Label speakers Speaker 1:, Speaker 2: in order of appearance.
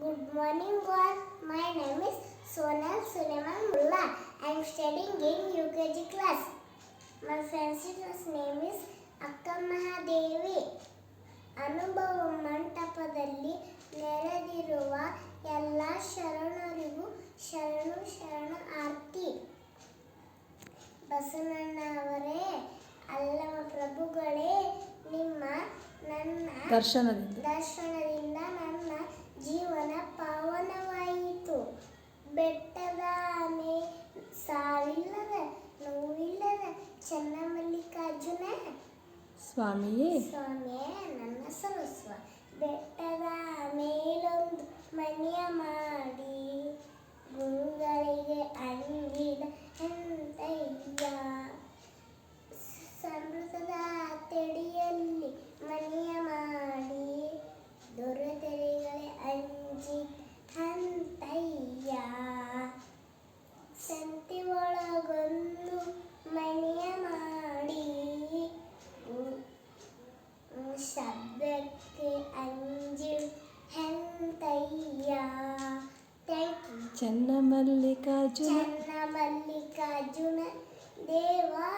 Speaker 1: Good morning, all. My name is Sonal Suleiman Mullah. I am studying in UKG class. My friend's name is Akka Mahadevi. ಅನುಭವ ಮಂಟಪದಲ್ಲಿ ನೆರೆದಿರುವ ಎಲ್ಲ ಶರಣರಿಗೂ ಶರಣು ಶರಣ ಆರ್ತಿ ಬಸವಣ್ಣನವರೇ ಅಲ್ಲವ ಪ್ರಭುಗಳೇ ನಿಮ್ಮ ನನ್ನ
Speaker 2: ದರ್ಶನದಿಂದ
Speaker 1: ಬೆಟ್ಟದ ಆನೆ ಸಾವಿಲ್ಲದ ನೋವಿಲ್ಲದ ಚನ್ನಮಲ್ಲಿಕಾರ್ಜುನ
Speaker 2: ಸ್ವಾಮಿಯೇ
Speaker 1: ಸ್ವಾಮಿಯೇ ನನ್ನ ಸರ್ವಸ್ವ ಬೆಟ್ಟದ ಮೇಲೊಂದು ಮನೆಯ ಮಾಡಿ ಗುರುಗಳಿಗೆ ಅಂಗಿದ ಎಂತಯ್ಯ പേർക്ക് അഞ്ചിൽ ചെന്നമല്ലികാർജുന ചെന്നമല്ലികാർജുന ദേവാ